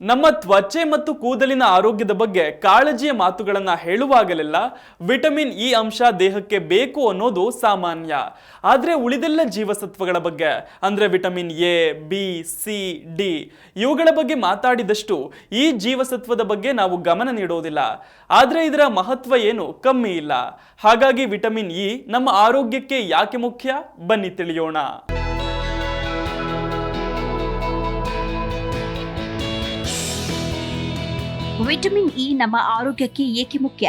ನಮ್ಮ ತ್ವಚೆ ಮತ್ತು ಕೂದಲಿನ ಆರೋಗ್ಯದ ಬಗ್ಗೆ ಕಾಳಜಿಯ ಮಾತುಗಳನ್ನು ಹೇಳುವಾಗಲೆಲ್ಲ ವಿಟಮಿನ್ ಇ ಅಂಶ ದೇಹಕ್ಕೆ ಬೇಕು ಅನ್ನೋದು ಸಾಮಾನ್ಯ. ಆದರೆ ಉಳಿದೆಲ್ಲ ಜೀವಸತ್ವಗಳ ಬಗ್ಗೆ, ಅಂದ್ರೆ vitamin A, B, C, D, ಇವುಗಳ ಬಗ್ಗೆ ಮಾತಾಡಿದಷ್ಟು ಈ ಜೀವಸತ್ವದ ಬಗ್ಗೆ ನಾವು ಗಮನ ನೀಡೋದಿಲ್ಲ. ಆದರೆ ಇದರ ಮಹತ್ವ ಏನು ಕಮ್ಮಿ ಇಲ್ಲ. ಹಾಗಾಗಿ ವಿಟಮಿನ್ ಇ ನಮ್ಮ ಆರೋಗ್ಯಕ್ಕೆ ಯಾಕೆ ಮುಖ್ಯ? ಬನ್ನಿ ತಿಳಿಯೋಣ. ವಿಟಮಿನ್ ಇ ನಮ್ಮ ಆರೋಗ್ಯಕ್ಕೆ ಏಕೆ ಮುಖ್ಯ?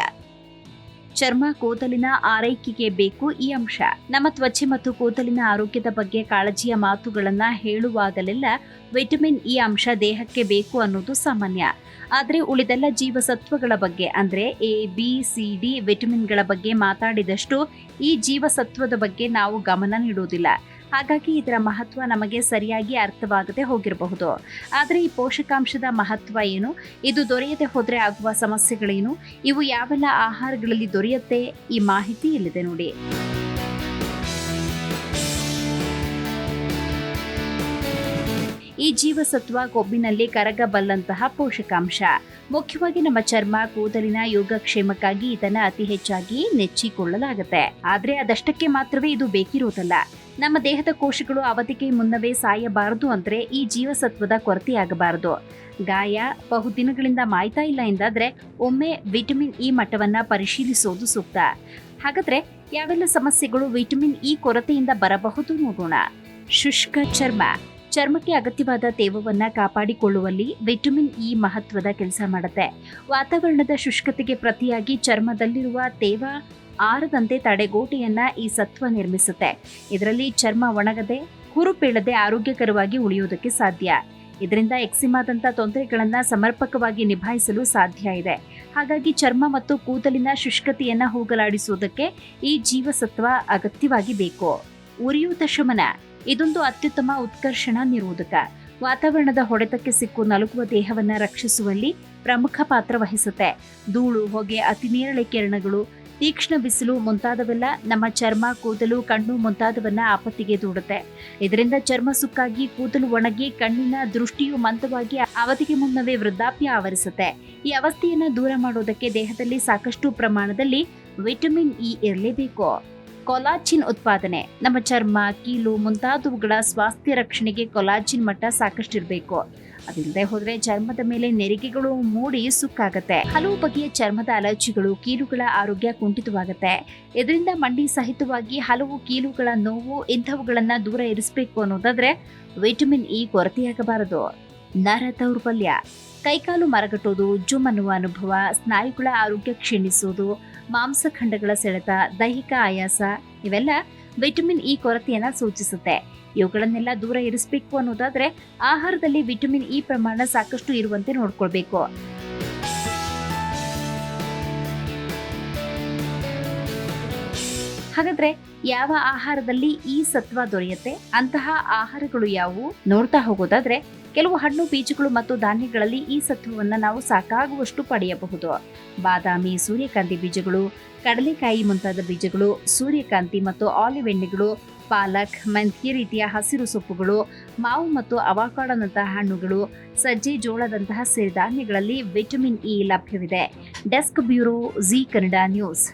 ಚರ್ಮ ಕೂದಲಿನ ಆರೈಕೆಗೆ ಬೇಕು ಈ ಅಂಶ. ನಮ್ಮ ತ್ವಚೆ ಮತ್ತು ಕೂದಲಿನ ಆರೋಗ್ಯದ ಬಗ್ಗೆ ಕಾಳಜಿಯ ಮಾತುಗಳನ್ನ ಹೇಳುವಾಗಲೆಲ್ಲ ವಿಟಮಿನ್ ಇ ಅಂಶ ದೇಹಕ್ಕೆ ಬೇಕು ಅನ್ನೋದು ಸಾಮಾನ್ಯ. ಆದರೆ ಉಳಿದೆಲ್ಲ ಜೀವಸತ್ವಗಳ ಬಗ್ಗೆ, ಅಂದ್ರೆ ಎ, ಬಿ, ಸಿ, ಡಿ ವಿಟಮಿನ್ಗಳ ಬಗ್ಗೆ ಮಾತಾಡಿದಷ್ಟು ಈ ಜೀವಸತ್ವದ ಬಗ್ಗೆ ನಾವು ಗಮನ ನೀಡುವುದಿಲ್ಲ ಹಾಗಾಗಿ ಇದರ ಮಹತ್ವ ನಮಗೆ ಸರಿಯಾಗಿ ಅರ್ಥವಾಗದೆ ಹೋಗಿರಬಹುದು. ಆದರೆ ಈ ಪೋಷಕಾಂಶದ ಮಹತ್ವ ಏನು? ಇದು ದೊರೆಯದೆ ಹೋದರೆ ಆಗುವ ಸಮಸ್ಯೆಗಳೇನು? ಇವು ಯಾವೆಲ್ಲ ಆಹಾರಗಳಲ್ಲಿ ದೊರೆಯುತ್ತೆ? ಈ ಮಾಹಿತಿ ಇಲ್ಲಿದೆ ನೋಡಿ. ಈ ಜೀವಸತ್ವ ಕೊಬ್ಬಿನಲ್ಲಿ ಕರಗಬಲ್ಲಂತಹ ಪೋಷಕಾಂಶ. ಮುಖ್ಯವಾಗಿ ನಮ್ಮ ಚರ್ಮ, ಕೂದಲಿನ ಯೋಗಕ್ಷೇಮಕ್ಕಾಗಿ ಇದನ್ನ ಅತಿ ಹೆಚ್ಚಾಗಿ ನೆಚ್ಚಿಕೊಳ್ಳಲಾಗುತ್ತೆ. ಆದ್ರೆ ಅದಷ್ಟಕ್ಕೆ ಮಾತ್ರವೇ ಇದು ಬೇಕಿರುವುದಲ್ಲ ನಮ್ಮ ದೇಹದ ಕೋಶಗಳು ಅವಧಿಗೆ ಮುನ್ನವೇ ಸಾಯಬಾರದು ಅಂದ್ರೆ ಈ ಜೀವಸತ್ವದ ಕೊರತೆಯಾಗಬಾರದು. ಗಾಯ ಬಹುದಿನಗಳಿಂದ ಮಾಯ್ತಾ ಇಲ್ಲ ಎಂದಾದ್ರೆ ಒಮ್ಮೆ ವಿಟಮಿನ್ ಇ ಮಟ್ಟವನ್ನ ಪರಿಶೀಲಿಸೋದು ಸೂಕ್ತ. ಹಾಗಾದ್ರೆ ಯಾವೆಲ್ಲ ಸಮಸ್ಯೆಗಳು ವಿಟಮಿನ್ ಇ ಕೊರತೆಯಿಂದ ಬರಬಹುದು ನೋಡೋಣ. ಶುಷ್ಕ ಚರ್ಮ. ಚರ್ಮಕ್ಕೆ ಅಗತ್ಯವಾದ ತೇವವನ್ನು ಕಾಪಾಡಿಕೊಳ್ಳುವಲ್ಲಿ ವಿಟಮಿನ್ ಇ ಮಹತ್ವದ ಕೆಲಸ ಮಾಡುತ್ತೆ. ವಾತಾವರಣದ ಶುಷ್ಕತೆಗೆ ಪ್ರತಿಯಾಗಿ ಚರ್ಮದಲ್ಲಿರುವ ತೇವ ಆರದಂತೆ ತಡೆಗೋಟೆಯನ್ನು ಈ ಸತ್ವ ನಿರ್ಮಿಸುತ್ತೆ. ಇದರಲ್ಲಿ ಚರ್ಮ ಒಣಗದೆ ಹುರುಪೇಳದೆ ಆರೋಗ್ಯಕರವಾಗಿ ಉಳಿಯುವುದಕ್ಕೆ ಸಾಧ್ಯ. ಇದರಿಂದ ಎಕ್ಸಿಮಾದಂಥ ತೊಂದರೆಗಳನ್ನು ಸಮರ್ಪಕವಾಗಿ ನಿಭಾಯಿಸಲು ಸಾಧ್ಯ ಇದೆ. ಹಾಗಾಗಿ ಚರ್ಮ ಮತ್ತು ಕೂದಲಿನ ಶುಷ್ಕತೆಯನ್ನು ಹೋಗಲಾಡಿಸುವುದಕ್ಕೆ ಈ ಜೀವಸತ್ವ ಅಗತ್ಯವಾಗಿ ಬೇಕು. ಉರಿಯೂತ ಶಮನ. ಇದೊಂದು ಅತ್ಯುತ್ತಮ ಉತ್ಕರ್ಷಣ ನಿರೋಧಕ. ವಾತಾವರಣದ ಹೊಡೆತಕ್ಕೆ ಸಿಕ್ಕು ನಲುಗುವ ದೇಹವನ್ನ ರಕ್ಷಿಸುವಲ್ಲಿ ಪ್ರಮುಖ ಪಾತ್ರ ವಹಿಸುತ್ತೆ. ಧೂಳು, ಹೊಗೆ ಅತಿನೇರಳೆ ಕಿರಣಗಳು, ತೀಕ್ಷ್ಣ ಬಿಸಿಲು ಮುಂತಾದವೆಲ್ಲ ನಮ್ಮ ಚರ್ಮ, ಕೂದಲು, ಕಣ್ಣು ಮುಂತಾದವನ್ನ ಆಪತ್ತಿಗೆ ದೂಡುತ್ತೆ. ಇದರಿಂದ ಚರ್ಮ ಸುಕ್ಕಾಗಿ, ಕೂದಲು ಒಣಗಿ, ಕಣ್ಣಿನ ದೃಷ್ಟಿಯು ಮಂದವಾಗಿ ಅವಧಿಗೆ ಮುನ್ನವೇ ವೃದ್ಧಾಪ್ಯ ಆವರಿಸುತ್ತೆ. ಈ ಅವಸ್ಥೆಯನ್ನ ದೂರ ಮಾಡೋದಕ್ಕೆ ದೇಹದಲ್ಲಿ ಸಾಕಷ್ಟು ಪ್ರಮಾಣದಲ್ಲಿ ವಿಟಮಿನ್ ಇ ಇರಲೇಬೇಕು. ಕೊಲಾಜಿನ್ ಉತ್ಪಾದನೆ. ನಮ್ಮ ಚರ್ಮ, ಕೀಲು ಮುಂತಾದವುಗಳ ಸ್ವಾಸ್ಥ್ಯ ರಕ್ಷಣೆಗೆ ಕೊಲಾಜಿನ್ ಮಟ್ಟ ಸಾಕಷ್ಟು ಇರಬೇಕು ಅದಿಲ್ಲದೆ ಹೋದ್ರೆ ಚರ್ಮದ ಮೇಲೆ ನೆರಿಗೆಗಳು ಮೂಡಿ ಸುಕ್ಕಾಗತ್ತೆ. ಹಲವು ಬಗೆಯ ಚರ್ಮದ ಅಲರ್ಜಿಗಳು ಕೀಲುಗಳ ಆರೋಗ್ಯ ಕುಂಠಿತವಾಗುತ್ತೆ. ಇದರಿಂದ ಮಂಡಿ ಸಹಿತವಾಗಿ ಹಲವು ಕೀಲುಗಳ ನೋವು ಇಂಥವುಗಳನ್ನ ದೂರ ಇರಿಸಬೇಕು ಅನ್ನೋದಾದ್ರೆ ವಿಟಮಿನ್ ಇ ಕೊರತೆಯಾಗಬಾರದು. ನರ ದೌರ್ಬಲ್ಯ. ಕೈಕಾಲು ಮರಗಟ್ಟೋದು ಜುಮ್ ಅನ್ನುವ ಅನುಭವ, ಸ್ನಾಯುಗಳ ಆರೋಗ್ಯ ಕ್ಷೀಣಿಸೋದು ಮಾಂಸಖಂಡಗಳ ಸೆಳೆತ, ದೈಹಿಕ ಆಯಾಸ ಇವೆಲ್ಲ ವಿಟಮಿನ್ ಇ ಕೊರತೆಯನ್ನ ಸೂಚಿಸುತ್ತೆ. ಇವುಗಳನ್ನೆಲ್ಲ ದೂರ ಇರಿಸಬೇಕು ಅನ್ನೋದಾದ್ರೆ ಆಹಾರದಲ್ಲಿ ವಿಟಮಿನ್ ಇ ಪ್ರಮಾಣ ಸಾಕಷ್ಟು ಇರುವಂತೆ ನೋಡ್ಕೊಳ್ಬೇಕು. ಹಾಗಾದ್ರೆ ಯಾವ ಆಹಾರದಲ್ಲಿ ಈ ಸತ್ವ ದೊರೆಯುತ್ತೆ? ಅಂತಹ ಆಹಾರಗಳು ಯಾವುವು? ನೋಡ್ತಾ ಹೋಗೋದಾದ್ರೆ ಕೆಲವು ಹಣ್ಣು, ಬೀಜಗಳು ಮತ್ತು ಧಾನ್ಯಗಳಲ್ಲಿ ಈ ಸತ್ವವನ್ನು ನಾವು ಸಾಕಾಗುವಷ್ಟು ಪಡೆಯಬಹುದು. ಬಾದಾಮಿ, ಸೂರ್ಯಕಾಂತಿ ಬೀಜಗಳು, ಕಡಲೆಕಾಯಿ ಮುಂತಾದ ಬೀಜಗಳು, ಸೂರ್ಯಕಾಂತಿ ಮತ್ತು ಆಲಿವ್ ಎಣ್ಣೆಗಳು, ಪಾಲಕ್ ಮೆಂತ್ಯ ರೀತಿಯ ಹಸಿರು ಸೊಪ್ಪುಗಳು, ಮಾವು ಮತ್ತು ಅವಕಾಡನಂತಹ ಹಣ್ಣುಗಳು, ಸಜ್ಜೆ ಜೋಳದಂತಹ ಸಿರಿಧಾನ್ಯಗಳಲ್ಲಿ ವಿಟಮಿನ್ ಇ ಲಭ್ಯವಿದೆ. Desk bureau, Zee Kannada news.